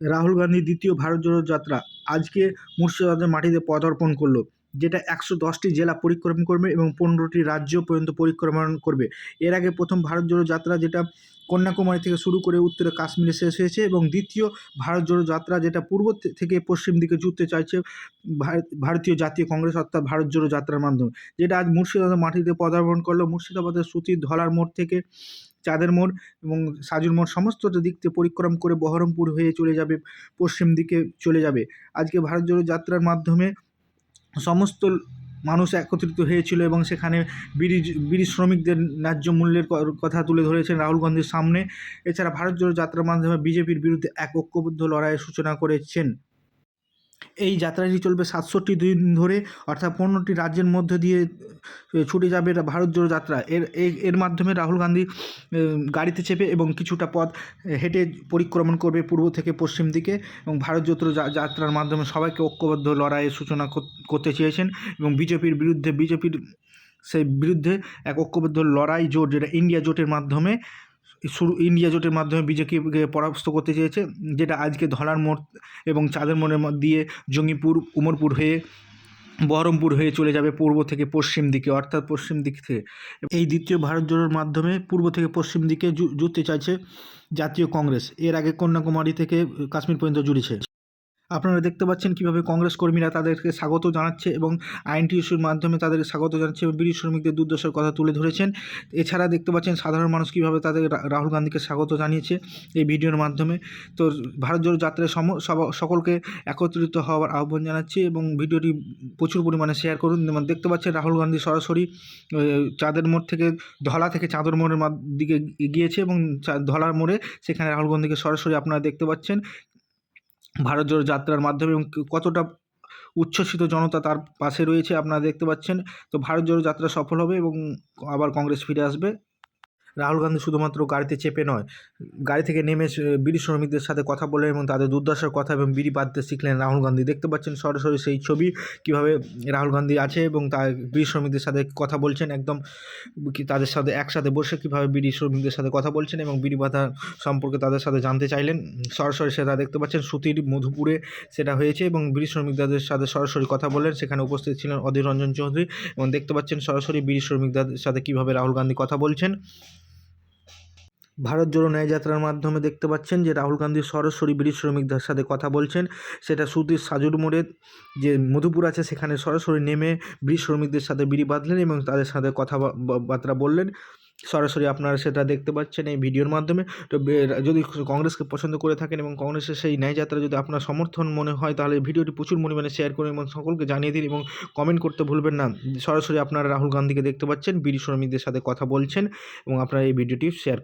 রাহুল গান্ধী দ্বিতীয় ভারত জোড়ো যাত্রা। আজকে মুর্শিদাবাদের মাটিতে পদার্পণ করল। যেটা একশো দশটি জেলা পরিক্রমণ করবে এবং পনেরোটি রাজ্য পর্যন্ত পরিক্রমণ করবে। এর আগে প্রথম ভারত জোড়ো যাত্রা যেটা কন্যাকুমারী থেকে শুরু করে উত্তরে কাশ্মীরে শেষ হয়েছে এবং দ্বিতীয় ভারত জোড়ো যাত্রা যেটা পূর্ব থেকে পশ্চিম দিকে জুড়তে চাইছে ভারত- ভারতীয় জাতীয় কংগ্রেস অর্থাৎ ভারত জোড়ো যাত্রার মাধ্যমে। যেটা আজ মুর্শিদাবাদের মাটিতে পদার্পণ করল। মুর্শিদাবাদের সুতির ধলার মোড় থেকে চাঁদের মোড় এবং সাজুর মোড় সমস্ত দিক থেকে পরিক্রম করে বহরমপুর হয়ে চলে যাবে, পশ্চিম দিকে চলে যাবে। আজকে ভারত জোড়ো যাত্রার মাধ্যমে সমস্ত মানুষ একত্রিত হয়েছিল এবং সেখানে বিড়ি বিড়ি শ্রমিকদের ন্যায্য মূল্যের কথা তুলে ধরেছেন রাহুল গান্ধীর সামনে। এছাড়া ভারত জোড়ো যাত্রার মাধ্যমে বিজেপির বিরুদ্ধে এক ঐক্যবদ্ধ লড়াইয়ের সূচনা করেছেন। এই যাত্রাটি চলবে সাতষট্টি দিন ধরে, অর্থাৎ পনেরোটি রাজ্যের মধ্যে দিয়ে ছুটে যাবে ভারত জোড়ো যাত্রা। এর, এর- এর মাধ্যমে রাহুল গান্ধী গাড়িতে চেপে এবং কিছুটা পথ হেঁটে পরিক্রমণ করবে পূর্ব থেকে পশ্চিম দিকে এবং ভারত জোড়ো যাত্রার মাধ্যমে সবাইকে ঐক্যবদ্ধ লড়াইয়ের সূচনা করতে চেয়েছেন এবং বিজেপির বিরুদ্ধে, বিজেপির, সেই বিরুদ্ধে এক ঐক্যবদ্ধ লড়াই জোট, যেটা ইন্ডিয়া জোটের মাধ্যমে শুরু, ইন্ডিয়া জোটের মাধ্যমে বিজেপিকে পরাস্ত করতে চেয়েছে, যেটা আজকে ধলার মোড় এবং চাঁদের মোড়ের দিয়ে জঙ্গিপুর, উমরপুর হয়ে, বহরমপুর হয়ে চলে যাবে পূর্ব থেকে পশ্চিম দিকে, অর্থাৎ পশ্চিম দিক থেকে। এই দ্বিতীয় ভারত জোড়ের মাধ্যমে পূর্ব থেকে পশ্চিম দিকে জুড়তে চাইছে জাতীয় কংগ্রেস। এর আগে কন্যাকুমারী থেকে কাশ্মীর পর্যন্ত জুড়েছে। আপনারা দেখতে পাচ্ছেন কীভাবে কংগ্রেস কর্মীরা তাদেরকে স্বাগত জানাচ্ছে এবং আইনটি ইস্যুর মাধ্যমে তাদের স্বাগত জানাচ্ছে এবং বিড়ি শ্রমিকদের দুর্দশার কথা তুলে ধরেছেন। এছাড়া দেখতে পাচ্ছেন সাধারণ মানুষ কীভাবে তাদের রাহুল গান্ধীকে স্বাগত জানিয়েছে এই ভিডিওর মাধ্যমে। তো ভারত জোড়ো যাত্রায় সম সকলকে একত্রিত হওয়ার আহ্বান জানাচ্ছি এবং ভিডিওটি প্রচুর পরিমাণে শেয়ার করুন। দেখতে পাচ্ছেন রাহুল গান্ধী সরাসরি চাঁদের মোড় থেকে, ধলা থেকে চাঁদর মোড়ের দিকে গিয়েছে এবং ধলার মোড়ে সেখানে রাহুল গান্ধীকে সরাসরি আপনারা দেখতে পাচ্ছেন। ভারত জোড়ো যাত্রার মাধ্যমে এবং কতটা উচ্ছ্বসিত জনতা তার পাশে রয়েছে আপনারা দেখতে পাচ্ছেন। তো ভারত জোড়ো যাত্রা সফল হবে এবং আবার কংগ্রেস ফিরে আসবে। রাহুল গান্ধী শুধুমাত্র গাড়িতে চেপে নয়, গাড়ি থেকে নেমে বিড়ি শ্রমিকদের সাথে কথা বললেন এবং তাদের দুর্দশার কথা এবং বিড়ি বাঁধতে শিখলেন রাহুল গান্ধী। দেখতে পাচ্ছেন সরাসরি সেই ছবি, কীভাবে রাহুল গান্ধী আছে এবং তার বিড়ি শ্রমিকদের সাথে কথা বলছেন, একদম তাদের সাথে একসাথে বসে কীভাবে বিড়ি শ্রমিকদের সাথে কথা বলছেন এবং বিড়ি বাঁধা সম্পর্কে তাদের সাথে জানতে চাইলেন। সরাসরি সেটা দেখতে পাচ্ছেন সুতির মধুপুরে সেটা হয়েছে এবং বিড়ি শ্রমিকদের সাথে সরাসরি কথা বললেন, সেখানে উপস্থিত ছিলেন অধীর রঞ্জন চৌধুরী এবং দেখতে পাচ্ছেন সরাসরি বিড়ি শ্রমিকদের সাথে কীভাবে রাহুল গান্ধী কথা বলছেন। ভারত জোড়ো ন্যায় যাত্রার মাধ্যমে দেখতে পাচ্ছেন যে রাহুল গান্ধী সরাসরি বিড়ি শ্রমিকদের সাথে কথা বলছেন। সেটা সুতির সাজুর মোড়ে যে মধুপুর আছে, সেখানে সরাসরি নেমে বিড়ি শ্রমিকদের সাথে বিড়ি বাঁধলেন এবং তাদের সাথে কথা বার্তা বললেন। সরাসরি আপনারা সেটা দেখতে পাচ্ছেন এই ভিডিওর মাধ্যমে। তো যদি কংগ্রেসকে পছন্দ করে থাকেন এবং কংগ্রেসের সেই ন্যায় যাত্রা যদি আপনার সমর্থন মনে হয়, তাহলে ভিডিওটি প্রচুর পরিমাণে শেয়ার করুন এবং সকলকে জানিয়ে দিন এবং কমেন্ট করতে ভুলবেন না। সরাসরি আপনারা রাহুল গান্ধীকে দেখতে পাচ্ছেন বিড়ি শ্রমিকদের সাথে কথা বলছেন এবং আপনারা এই ভিডিওটি শেয়ার